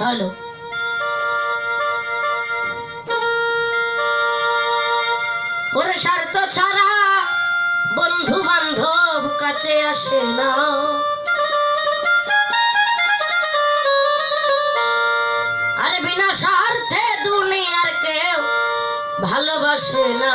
Hello ওরে স্বার্থ ছাড়া বন্ধু বান্ধব কাছে আসে না। আরে বিনা স্বার্থে দুনিয়ার কেউ ভালোবাসে না।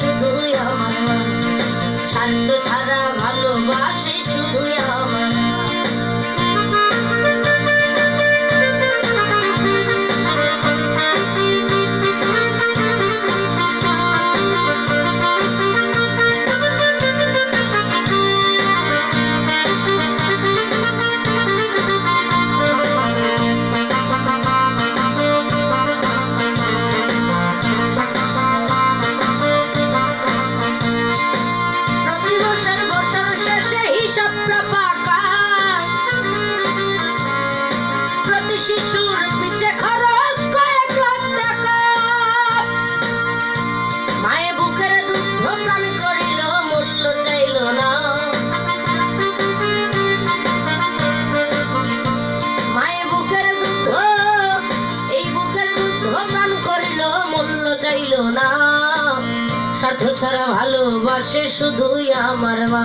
শুধুই আমার দুধ প্রাণ করিল, মূল্য চাইল না। মায়ে বুকের দুধ এই বুকের দুধ প্রাণ করিল, মূল্য চাইল না। স্বার্থ ছাড়া ভালোবাসে শুধুই আমার মা।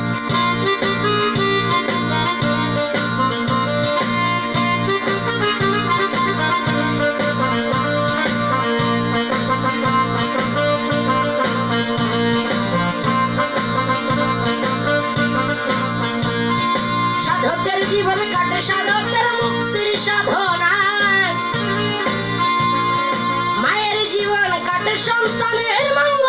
সন্তানের মঙ্গল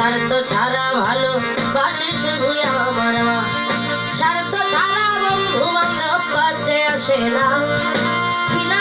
স্বার্থ ছাড়া ভালোবাসে শুধু আমার মা। স্বার্থ ছাড়া বন্ধু বান্ধব কাছে আসে না।